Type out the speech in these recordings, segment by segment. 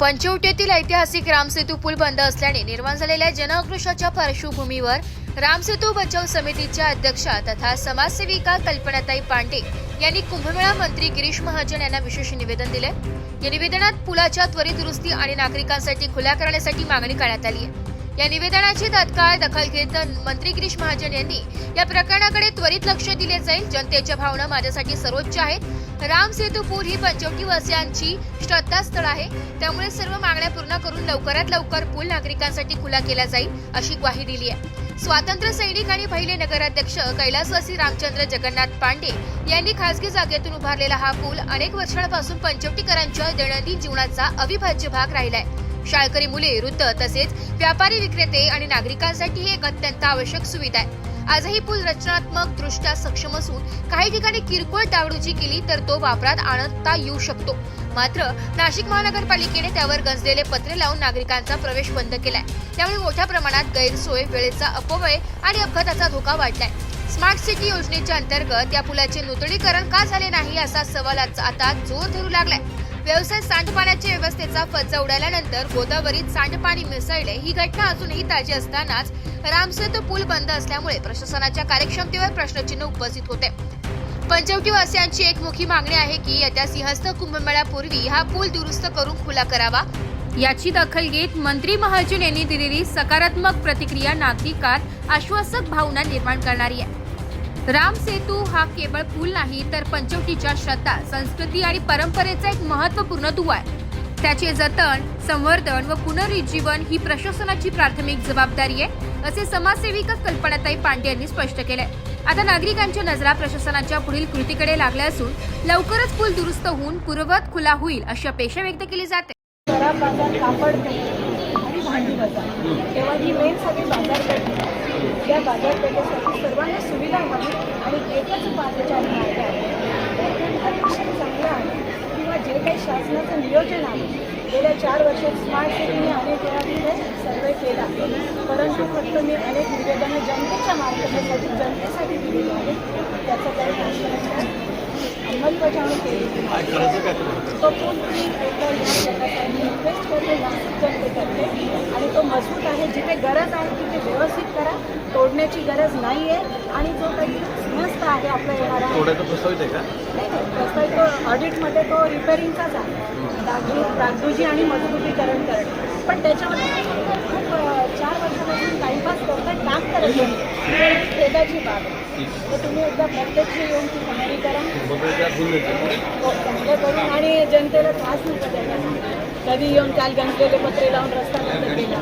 पंचवटीतील ऐतिहासिक रामसेतू पूल बंद असल्याने निर्माण झालेल्या जनआक्रोशाच्या पार्श्वभूमीवर रामसेतू बचाव समितीच्या अध्यक्षा तथा समाजसेविका कल्पनाताई पांडे यांनी कुंभमेळा मंत्री गिरीश महाजन यांना विशेष निवेदन दिले. या निवेदनात पुलाच्या त्वरित दुरुस्ती आणि नागरिकांसाठी खुल्या करण्यासाठी मागणी करण्यात आली आहे. या निवेदनाची तात्काळ दखल घेत मंत्री गिरीश महाजन यांनी या प्रकरणाकडे त्वरित लक्ष दिले जाईल. जनतेच्या भावना माझ्यासाठी सर्वोच्च आहेत. राम सेतूपूर ही पंचवटीवासियांची श्रद्धास्थळ आहे. त्यामुळे सर्व मागण्या पूर्ण करून लवकरात लवकर पूल नागरिकांसाठी खुला केला जाईल अशी ग्वाही दिली आहे. स्वातंत्र्य सैनिक आणि पहिले नगराध्यक्ष कैलासवासी रामचंद्र जगन्नाथ पांडे यांनी खासगी जागेतून उभारलेला हा पूल अनेक वर्षांपासून पंचवटीकरांच्या दैनंदिन जीवनाचा अविभाज्य भाग राहिलाय. शाळकरी मुले वृद्ध तसेच व्यापारी विक्रेते आणि नागरिकांसाठी ही एक अत्यंत आवश्यक सुविधा आहे. आजही पूल रचनात्मक दृष्ट्या सक्षम असून काही ठिकाणी किरकोळ दावडूची केली तर तो वापरात आणता येऊ शकतो. मात्र नाशिक महानगरपालिकेने त्यावर गंजलेले पत्रे लावून नागरिकांचा प्रवेश बंद केलाय. त्यामुळे मोठ्या प्रमाणात गैरसोय वेळेचा अपव्यय आणि अपघाताचा धोका वाढलाय. स्मार्ट सिटी योजनेच्या अंतर्गत या पुलाचे नूतनीकरण का झाले नाही असा सवाल आता जोर धरू लागलाय. व्यवसाय सांडपाण्याच्या व्यवस्थेचा फज्जा उडाल्यानंतर गोदावरीत सांडपाणी मिसळले. ही घटना अजूनही ताजी असतानाच रामसेतू पूल बंद असल्यामुळे प्रशासनाच्या कार्यक्षमतेवर प्रश्नचिन्ह उपस्थित होते. पंचवटी वासियांची एकमुखी मागणी आहे की येत्या सिंहस्थ कुंभमेळ्यापूर्वी हा पूल दुरुस्त करून खुला करावा. याची दखल घेत मंत्री महाजन यांनी दिलेली सकारात्मक प्रतिक्रिया नागरिकात आश्वासक भावना निर्माण करणारी आहे. राम सेतू हा केवळ पूल नाही तर पंचवटीच्या श्रद्धा संस्कृती आणि परंपरेचा एक महत्त्वपूर्ण दुवा आहे. त्याचे जतन संवर्धन व पुनरुज्जीवन ही प्रशासनाची प्राथमिक जबाबदारी आहे असे समाजसेविका कल्पनाताई पांडे यांनी स्पष्ट केले आता नागरिकांच्या नजरा प्रशासनाच्या पुढील कृतीकडे लागल्या असून लवकरच पूल दुरुस्त होऊन पूर्ववत खुला होईल अशी अपेक्षा व्यक्त केली जाते. या बाजारपेठेसाठी सर्वांना सुविधा व्हावी आणि एकच पादचारी मार्ग आहे. तो अतिशय चांगला आहे. किंवा जे काही शासनाचं नियोजन आहे. गेल्या चार वर्षात स्मार्ट सिटीने अनेक वेळा तिथे सर्वे केला. परंतु फक्त मी अनेक निवेदनं जनतेच्या मार्फतेसाठी जनतेसाठी दिलेली आहेत. अंमलबजावणी केली. तो पूल मी एकदा रिक्वेस्ट करते जनतेतर्फे आणि तो मजबूत आहे. जिथे गरज आहे तिथे व्यवस्थित करा. तोडण्याची गरज नाही आहे आणि जो काही समस्त आहे आपला येणारा. प्रस्तावित तो ऑडिटमध्ये तो रिपेअरिंगचाच आहे. डागडू डागडुजी आणि मजबूतीकरण करणं. पण त्याच्यामध्ये खूप चार वर्षापासून टाईमपास करतात काम करत नाही. खेदाची बाब. तर तुम्ही एकदा प्रत्यक्ष येऊन ती आणि जनतेला त्रास नका द्यायला कधी येऊन काल गंजलेले पत्रे लावून रस्ता बंद केला.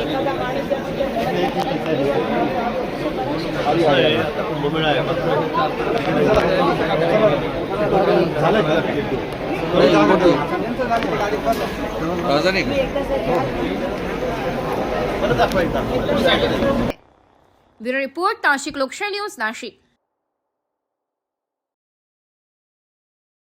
एखादा माणूस जर ब्युरो रिपोर्ट नाशिक लोकशाही न्यूज नाशिक.